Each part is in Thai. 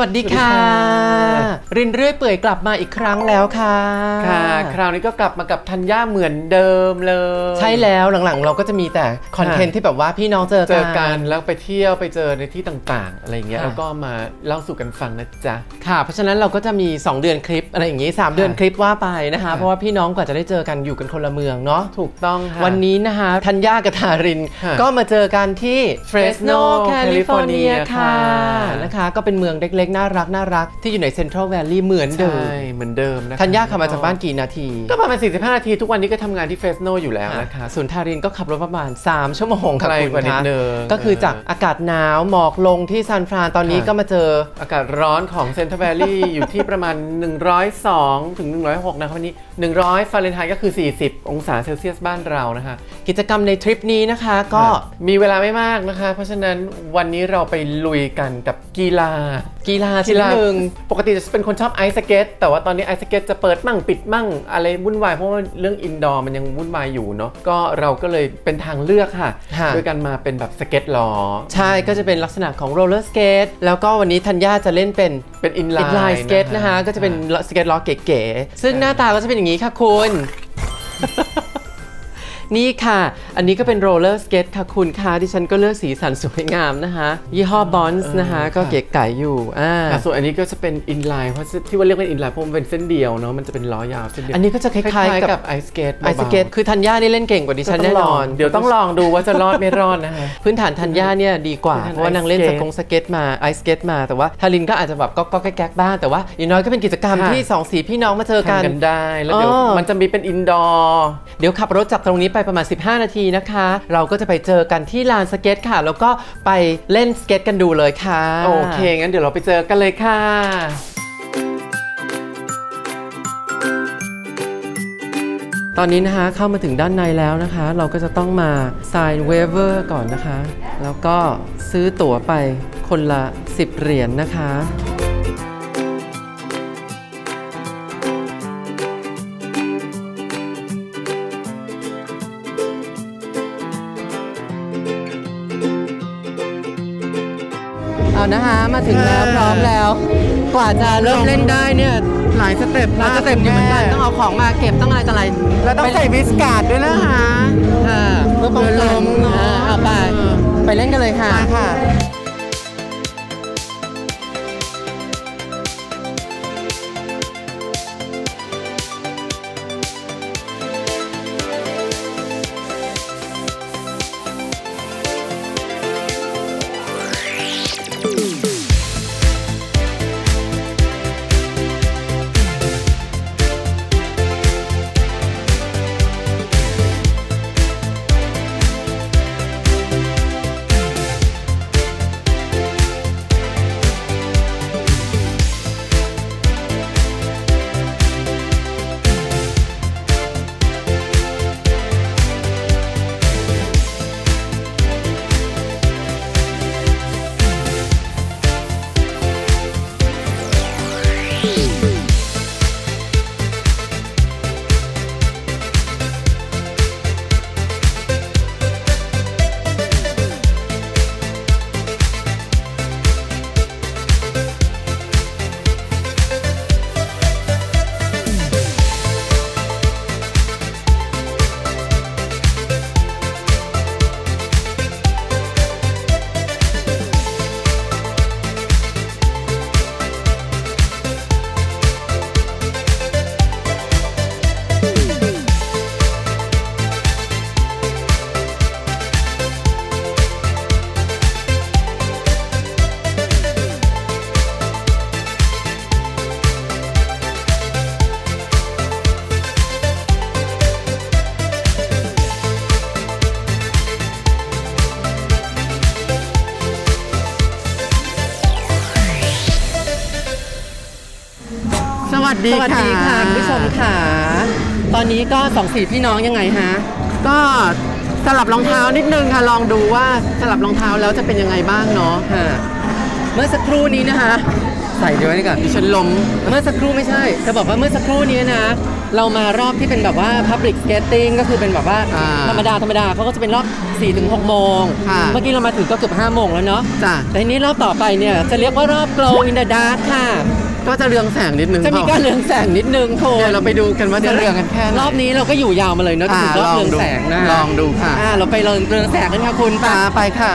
วัสดีค่ะสวัสดีค่ะ รินเรื่อยเปื่อยกลับมาอีกครั้งแล้วค่ะ ค่ะ คราวนี้ก็กลับมากับธัญญาเหมือนเดิมเลย ใช่แล้วหลังๆ เราก็จะมีแต่คอนเทนต์ที่แบบว่าพี่น้องเจอเจกันอกันแล้วไปเที่ยวไปเจอในที่ต่างๆ อะไรอย่างเงี้ยค่ะแล้วก็มาเล่าสู่กันฟังนะจ๊ะ ค่ะ เพราะฉะนั้นเราก็จะมี 2 เดือนคลิปอะไรอย่างงี้ 3 เดือนคลิปว่าไปนะคะค่ะเพราะว่าพี่น้องกว่าจะได้เจอกันอยู่กันคนละเมืองเนาะ ถูกต้องค่ะ วันนี้นะคะธัญญากับทารินค่ะก็มาเจอกันที่เฟรสโน Fresno แคลิฟอร์เนีย California ค่ะค่ะ นะคะ ก็เป็นเมืองเล็กๆน่ารักน่ารักที่อยู่ในเซ็นทรัลแวลลีย์เหมือนเดิม ใช่เหมือนเดิมนะคะธัญญาขับมาจากบ้านกี่นาที ก็ประมาณ 45 นาที ทุกวันนี้ก็ทำงานที่เฟสโนอยู่แล้วนะคะส่วนทารินก็ขับรถประมาณ 3 ชั่วโมงค่ะไกลคุณกว่านิดคะนึงก็คือจากอากาศหนาวหมอกลงที่ซานฟรานตอนนี้ค่ะ ก็มาเจอ อากาศร้อนของเซนต์แวลลี่ อยู่ที่ประมาณ 102 ถึง 106 นะครับวันนี้ 100 ฟาเรนไฮต์ก็คือ 40 องศาเซลเซียสบ้านเรานะคะ กิจกรรมในทริปนี้นะคะ ก็มีเวลาไม่มากนะคะ เพราะฉะนั้นวันนี้เราไปลุยกันกับกีฬากีฬาชนิดหนึ่งปกติจะเป็นคนชอบไอซ์สเก็ตแต่ว่าตอนนี้ไอซ์สเก็ตจะเปิดมั่งปิดมั่ง อะไรวุ่นวายเพราะว่าเรื่องอินดอร์มันยังวุ่นวายอยู่เนาะก็เราก็เลยเป็นทางเลือกค่ะค่ะโดยการมาเป็นแบบสเก็ตล้อใช่ก็จะเป็นลักษณะของโรลเลอร์สเกตแล้วก็วันนี้ธัญญาจะเล่นเป็นเป็นอินไลอินไลน์สเก็ตนะคะก็จะเป็นสเก็ตล้อเก๋ๆซึ่งหน้าตาก็จะเป็นอย่างนี้ค่ะคุณ นี่ค่ะ อันนี้ก็เป็นโรลเลอร์สเก็ตค่ะคุณค่ะดิฉันก็เลือกสีสันสวยงามนะคะ ยี่ห้อบอนส์นะคะ ก็เก๋ไก๋อยู่อ่าอะส่วนอันนี้ก็จะเป็นอินไลน์เพราะที่ว่าเรียกว่าอินไลน์เพราะมันเป็นเส้นเดียวเนาะมันจะเป็นล้อยาวเส้นเดียวอันนี้ก็จะคล้ายๆกับกับไอซ์สเก็ตไอสเก็ตคือธัญญานี่เล่นเก่งกว่าดิฉันแน่นอนเดี๋ยวต้องลองดูว่าจะรอดไม่รอดนะคะพื้นฐานธัญญาเนี่ยดีกว่าพื้นฐานเพราะว่านางเล่นไอสสเก็ตกงสเก็ตมาไอสเก็ตมาแต่ว่าทารินก็อาจจะแบบก็ก็แก๊กๆบ้างแต่ว่าอย่างน้อยก็เป็นกิจกรรมค่ะที่สองสีพี่น้องมาเจอกันทำกันได้แล้วเดี๋ยวอ๋อมันจะมีเป็นอินดอร์เดี๋ยวขับรถจากตรงนี้ไปประมาณ 15 นาทีนะคะ เราก็จะไปเจอกันที่ลานสเก็ตค่ะ แล้วก็ไปเล่นสเก็ตกันดูเลยค่ะ โอเค งั้นเดี๋ยวเราไปเจอกันเลยค่ะตอนนี้นะคะเข้ามาถึงด้านในแล้วนะคะ เราก็จะต้องมา sign waiver ก่อนนะคะ แล้วก็ซื้อตั๋วไปคนละ 10 เหรียญนะคะ ถึงแล้วพร้อมแล้ว กว่าจะเริ่มเล่นได้เนี่ยหลายสเต็ปเราจะเต็มอยู่เหมือนกันต้องเอาของมาเก็บต้องอะไรต่ออะไรแล้วต้องใส่วิสการ์ดด้วยนะคะค่ะเพื่อป้องกันเดี๋ยวล้มเนอะอ่าเอาไปไปเล่นกันเลยค่ะ วัสดีสวัสดีค่ะค่ะคุณผู้ชมค่ะ ตอนนี้ก็สองสีพี่น้องยังไงฮะ ก็สลับรองเท้านิดนึงค่ะ ลองดูว่าสลับรองเท้าแล้วจะเป็นยังไงบ้างเนาะค่ะ เมื่อสักครู่นี้นะคะ ใส่เดี๋ยวไว้นี่ก่อนดิฉันล้ม เมื่อสักครู่ไม่ใช่จะบอกว่าเมื่อสักครู่นี้นะ เรามารอบที่เป็นแบบว่า Public Skating ก็คือเป็นแบบว่าอ่าธรรมดาธรรมดาเขาก็จะเป็นรอบ4-6โมง ค่ะเมื่อกี้เรามาถึงก็เกือบ5โมงแล้วเนาะจ้ะ แต่ทีนี้รอบต่อไปเนี่ยจะเรียกว่ารอบ Glow in the Dark ค่ะ ก็จะเรืองแสงนิดนึงจะมีการเรืองแสงนิดนึงโคเดี๋ยวเราไปดูกันว่าจะเรืองกันแค่ไหนรอบนี้เราก็อยู่ยาวมาเลยเนาะถึงรอบเรืองแสงนะลองดูค่ะอ่าเราไปเรืองเรืองแสงกันค่ะคุณตาไปค่ะ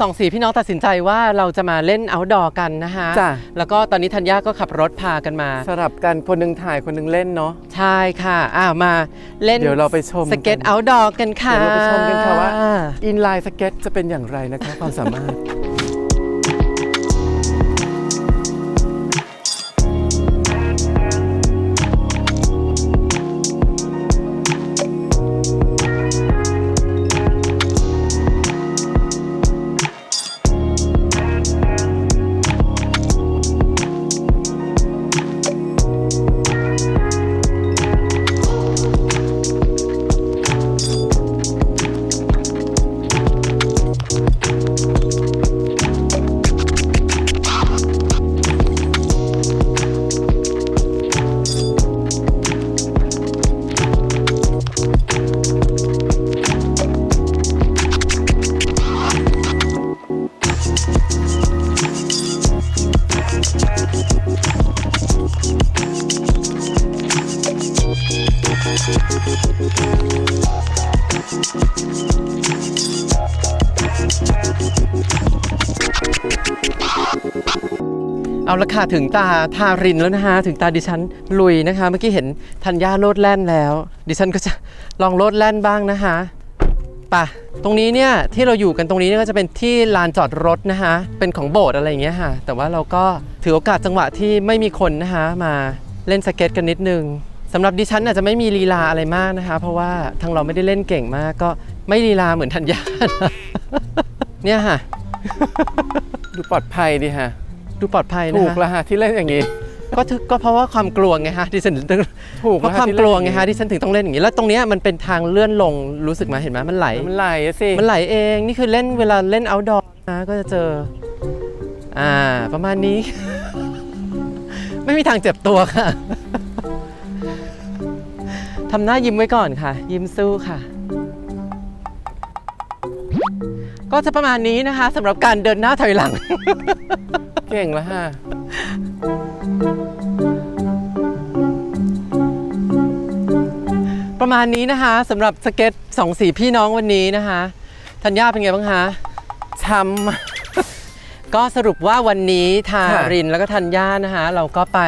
สองสีพี่น้องตัดสินใจว่าเราจะมาเล่น outdoor กันนะคะจ้ะ แล้วก็ตอนนี้ธัญญาก็ขับรถพากันมา สลับกันคนหนึงถ่ายคนหนึงเล่นเนาะ ใช่ค่ะอ้าวมาเล่นเดี๋ยวเราไปชมสเก็ต outdoor กันค่ะ เดี๋ยวเราไปชมกันค่ะว่า อินไลน์สเก็ตจะเป็นอย่างไรนะคะความสามารถ เอาละค่ะ ถึงตาทารินแล้วนะคะ ถึงตาดิฉันลุยนะคะ เมื่อกี้เห็นธัญญาโลดแล่นแล้ว ดิฉันก็จะลองโลดแล่นบ้างนะคะไปะตรงนี้เนี่ยที่เราอยู่กันตรงนี้เนี่ยก็จะเป็นที่ลานจอดรถนะคะเป็นของโบสถ์อะไรอย่างเงี้ยค่ะ แต่ว่าเราก็ถือโอกาสจังหวะที่ไม่มีคนนะคะมาเล่นสเก็ตกันนิดนึงำหรับดิฉันอาจจะไม่มีลีลาอะไรมากนะคะ เพราะว่าทางเราไม่ได้เล่นเก่งมาก ก็ไม่ลีลาเหมือนธัญญานะเนี่ยค่ะ ดูปลอดภัยดีฮะดูปลอดภัยนะถูกคะแล้วฮะที่เล่นอย่างนี้ ก็ถึกก็เพราะว่าความกลัวไงฮะที่ฉันถึงถูกเพราะแล้ความที่กเนลัวอย่ไงฮะที่ฉันถึงต้องเล่นอย่างนี้ แล้วตรงเนี้ยมันเป็นทางเลื่อนลงรู้สึกไหมาเห็นไหมมันไหล มันไหลอะสิมันไหลเอง นี่คือเล่นเวลาเล่น outdoor นะ ก็จะเจอ อ่า ประมาณนี้ ไม่มีทางเจ็บตัวค่ะ ทำหน้ายิ้มไว้ก่อนค่ะ ยิ้มสู้ค่ะ ก็จะประมาณนี้นะคะสำหรับการเดินหน้าถอยหลัง เก่งแล้วฮะประมาณนี้นะคะสำหรับสเก็ตสองสีพี่น้องวันนี้นะคะธัญญาเป็นไงบ้างคะช้ำ ก็สรุปว่าวันนี้ทาค่ะรินแล้วก็ธัญญานะคะ เราก็ไป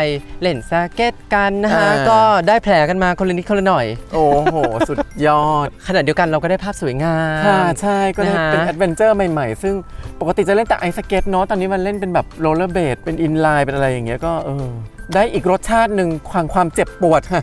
เล่นสเก็ตกันนะคะ อ่า ก็ได้แผลกันมาคนละนิดคนละหน่อย โอ้โห สุดยอด ขณะเดียวกันเราก็ได้ภาพสวยงาม ค่ะ ใช่ก็ได้นะฮะ เป็นแอดเวนเจอร์ใหม่ๆ ซึ่งปกติจะเล่นแต่ไอสเก็ตเนาะตอนนี้มันเล่นเป็นแบบโรลเลอร์เบดเป็นอินไลน์เป็นอะไรอย่างเงี้ยก็เออได้อีกรสชาติหนึ่งความความเจ็บปวดค่ะ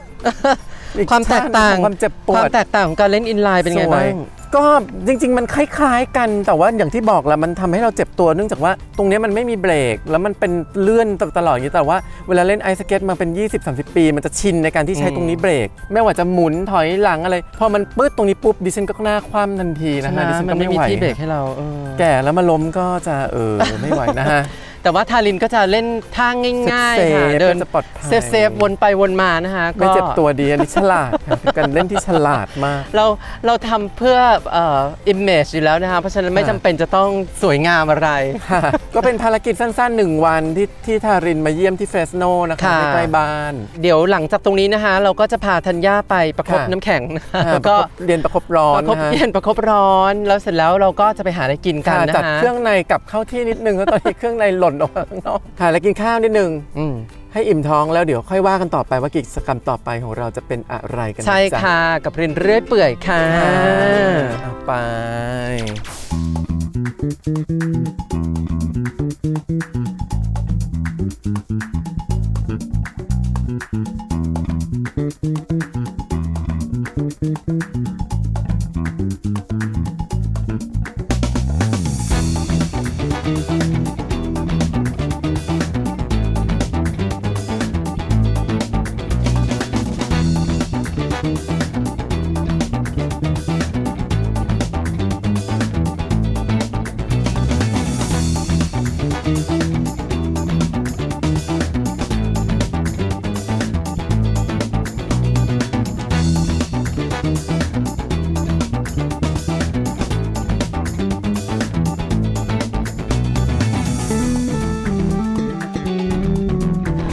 อีกความแตกต่างชติของความเจ็บปวดความแตกต่างของการเล่นอินไลน์เป็นไงสวยบ้าง ก็จริง ๆ มันคล้ายๆ กันแต่ว่าอย่างที่บอกแหละมันทำให้เราเจ็บตัวเนื่องจากว่าตรงเนี้ยมันไม่มีเบรก แล้วมันเป็นเลื่อนตลอดอย่างนี้แต่ว่าเวลาเล่นไอสเก็ตมาเป็น 20-30 ปี มันจะชินในการที่ใช้อืมตรงนี้เบรก ไม่ว่าจะหมุนถอยหลังอะไร พอมันปื๊ดตรงนี้ปุ๊บดิฉันก็หน้าคว่ำทันทีนะใช่ไหมฮะดิฉันมัก็นไม่ไม่มีไหวที่เบรกให้เราเออแก่แล้วมาล้มก็จะเออไม่ไหวนะฮะ แต่ว่าทารินก็จะเล่นท่าง่ายๆเซค่ะฟๆเดินก็จะปลอดภัย เซฟเซฟๆวนไปวนมานะคะก็ไม่เจ็บตัวดีอันนี้ฉลาดค่ะเป็นการเล่นที่ฉลาดมาก เราเราทำเพื่อเอ่อ image อยู่แล้วนะคะเพราะฉะนั้นไม่ค่ะจำเป็นจะต้องสวยงามอะไร ค่ะก็เป็นภารกิจสั้นๆหนึ่งวันที่ที่ทารินมาเยี่ยมที่เฟสโนนะคะค่ะ ใกล้ๆบ้านเดี๋ยวหลังจากตรงนี้นะคะ เราก็จะพาธัญญาไปประคบค่ะน้ำแข็งนะคะอ่าแล้วก็ประคบเรียนประคบร้อปนระคบนะฮะเย็นประคบร้อน แล้วเสร็จแล้วเราก็จะไปหาอะไรกินกันค่ะนะจัดคะ เครื่องในกลับเข้าที่นิดนึงแล้วตอนนี้เครื่องในหล่นออกมาข้างนอกค่ะแล้วกินข้าวนิดนึงอืมให้อิ่มท้องแล้วเดี๋ยวค่อยว่ากันต่อไปว่ากิจกรรมต่อไปของเราจะเป็นอะไรกันนใช่จ๊ค่ะ กับรินเรื่อยเปื่อยค่ะอ่าเอาไป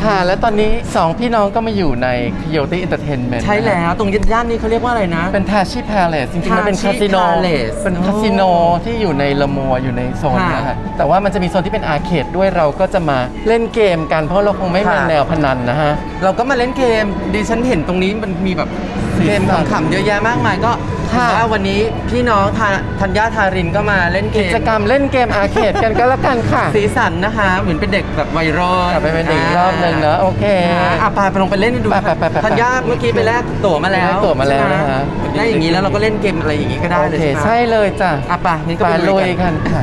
ค่ะ แล้วตอนนี้สองพี่น้องก็มาอยู่ใน Coyote Entertainment ใช่แล้วตรงย่านนี้เขาเรียกว่าอะไรนะ เป็นทาชิพาเลสจริงๆ มันเป็น Tashi คาสิโน Palace เป็นคาสิโนที่อยู่ในละมัวอยู่ในโซนค่ะนะฮะแต่ว่ามันจะมีโซนที่เป็นอาร์เคดด้วยเราก็จะมาเล่นเกมกันเพราะเราคงไม่มาค่ะ แนวพนันนะฮะ เราก็มาเล่นเกมดิฉันเห็นตรงนี้มันมีแบบสี เกมสันขำๆเยอะแยะมากมายก็ค่ะว่าวันนี้พี่น้องทาธัญญาทารินก็มาเล่นเกกิมจกรรมเล่นเกมอาร์เคดกันก็แล้วกันค่ะสีสันนะคะ เหมือนเป็นเด็กแบบวัยรุ่นกลับไปเป็นอีกรอบหนึ่งเนอะโอเค อะอะไปไปลงไปเล่นดูไปไปไปไปธัญญาเมื่อกี้ไปแลกตั๋วมาแล้วได้ตั๋วมาแล้วนะฮะใช่ไหมได้อย่างนี้แล้วเราก็เล่นเกมอะไรอย่างนี้ก็ได้โอเลยเค ใช่ไหมใช่เลยจ้ะอะไปงั้นก็ไปไปลุลุยยกัน กันค่ะ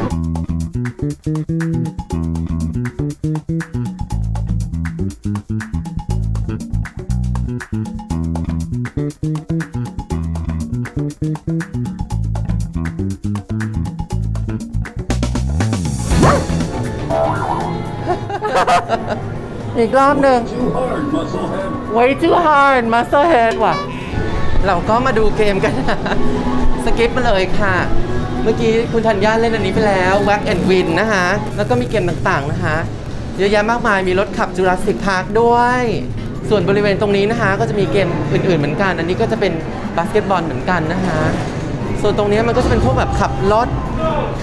อีกรอบหนึ่ง way too hard muscle head ว่ะ เราก็มาดูเกมกันนะสกิปมาเลยค่ะ เมื่อกี้คุณธัญญาเล่นอันนี้ไปแล้ว Wack and Win นะคะ แล้วก็มีเกมต่างๆนะคะ เยอะแยะมากมายมีรถขับจูราสสิกพาร์คด้วย ส่วนบริเวณตรงนี้นะคะ ก็จะมีเกมอื่นๆเหมือนกัน อันนี้ก็จะเป็นบาสเกตบอลเหมือนกันนะคะส่วนตรงนี้มันก็จะเป็นพวกแบบขับรถ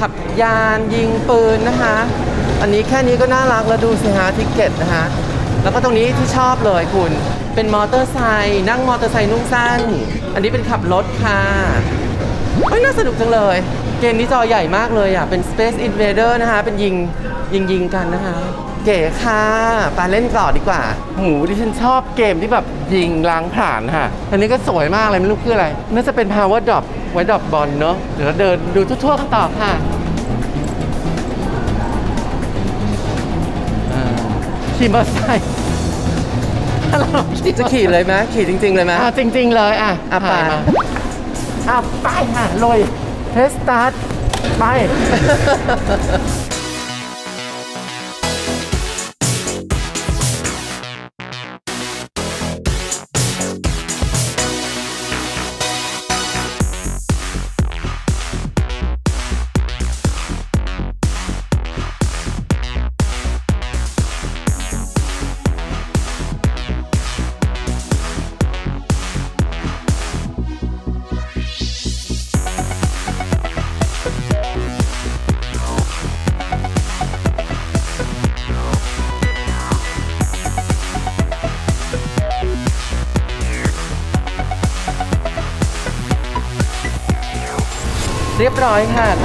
ขับยานยิงปืนนะคะ อันนี้แค่นี้ก็น่ารักแล้วดูสิฮะทิกเก็ตนะคะแล้วก็ตรงนี้ที่ชอบเลยคุณ เป็นมอเตอร์ไซค์นั่งมอเตอร์ไซค์นุ่งสั้น อันนี้เป็นขับรถค่ะเฮ้ยน่าสนุกจังเลย เกมนี้จอใหญ่มากเลยอะ เป็น Space Invader นะคะ เป็นยิงยิงยิงกันนะคะ เก๋ค่ะไปเล่นต่อดีกว่า หมูที่ฉันชอบเกมที่แบบยิงล้างผ่านค่ะ อันนี้ก็สวยมากเลยไม่รู้คืออะไร น่าจะเป็น power drop ไว้ดรอปบอลเนอะเดี๋ยวเราเดินดูทั่วๆกันต่อค่ะ ขี่มอเตอร์ไซค์ถ้าเราขี่จะขี่เลยไหมขี่จริง ๆ เลยไหม อะจริง ๆ เลยอะอะไป ถ่ายมาอะไปค่ะลุยเทสตาร์ทไป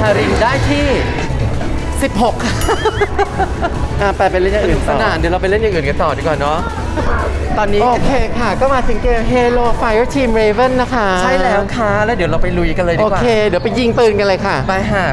ารินได้ที่ 16อะไปไปเล่นอย่างสอื่นุนกสต่อนานเดี๋ยวเราไปเล่นอย่างอื่นกันต่อดีกว่าเนาะตอนนี้ โอเคค่ะ ก็มาถึงเกม Halo Fire Team Raven นะคะใช่แล้วค่ะ แล้วเดี๋ยวเราไปลุยกันเลยดีโอกว่าเค เดี๋ยวไปยิงปืนกันเลยค่ะ ไปค่ะ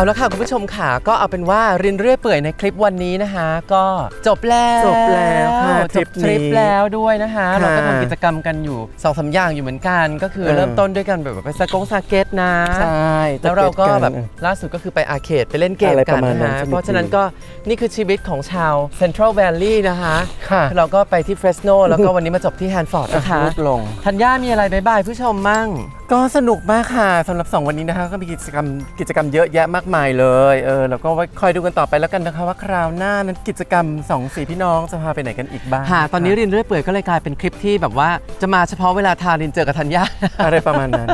เอาละค่ะคุณผู้ชมค่ะ ก็เอาเป็นว่ารินเรื่อยเปื่อยในคลิปวันนี้นะคะ ก็จบแล้วจบแล้วค่ะจบทริปทริปนี้แล้วด้วยนะคะค่ะเราก็ทำกิจกรรมกันอยู่สองสามอย่างอยู่เหมือนกัน ก็คือเออเริ่มต้นด้วยกันแบบไปสกงสเก็ตนะใช่แล้วเราก็จะแบบเนล่าสุดก็คือไปอาร์เคดไปเล่นเกมอะไรกัปนระมาณนะนั้นฮะสนุกเพราะฉะนั้นดีก็นี่คือชีวิตของชาว Central Valley นะคะค่ะเราก็ไปที่เฟรสโนแล้วก็วันนี้มาจบที่แฮนฟอร์ดนะคะลดลงธัญญามีอะไรบายบายผู้ชมมั่ง ก็สนุกมากค่ะสำหรับ 2 วันนี้นะคะ ก็มีกิจกรรมกิจกรรมเยอะแยะมากมายเลยเออแล้วก็ไว้คอยดูกันต่อไปแล้วกันนะคะว่าคราวหน้านั้นกิจกรรมสองสีพี่น้องจะพาไปไหนกันอีกบ้างค่ะตอนนี้รินเรื่อยเปื่อยก็เลยกลายเป็นคลิปที่แบบว่าจะมาเฉพาะเวลาทารินเจอกับธัญญาอะไรประมาณนั้น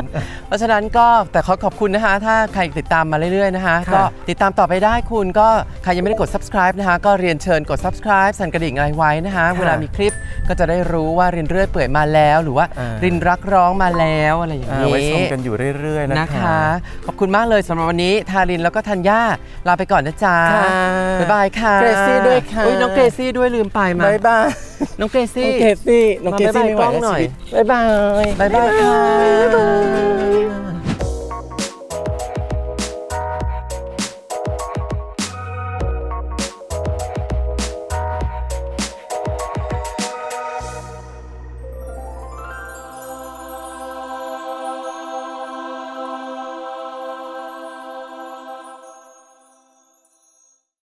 เพราะฉะนั้นก็แต่ขอขอบคุณนะคะ ถ้าใครติดตามมาเรื่อยๆนะคะค่ะก็ติดตามต่อไปได้คุณก็ใครยังไม่ได้กด subscribe นะคะ ก็เรียนเชิญกด subscribe สั่นกระดิ่งอะไรไว้นะคะ เวลามีคลิปก็จะได้รู้ว่ารินเรื่อยเปื่อยมาแล้ว หรือว่าอ่ารินรักร้องมาแล้วอะไรอย่างอ่านี้ไว้ชมกันอยู่เรื่อยๆ นะคะนะคะ ขอบคุณมากเลยสำหรับวันนี้ ทารินแล้วก็ธัญญาลาไปก่อนนะจ๊ะ ค่ะบ๊ายบายค่ะเกรซี่ด้วยค่ะ อุ๊ยน้องเกรซี่ด้วยลืมไปมาบายบายน้องเกรน้ซี่องเกซี่น้องเกซี่มาไม่ไหวบ๊ายบายกล้องหน่อยบายบาย บ๊ายบายค่ะ บ๊ายบาย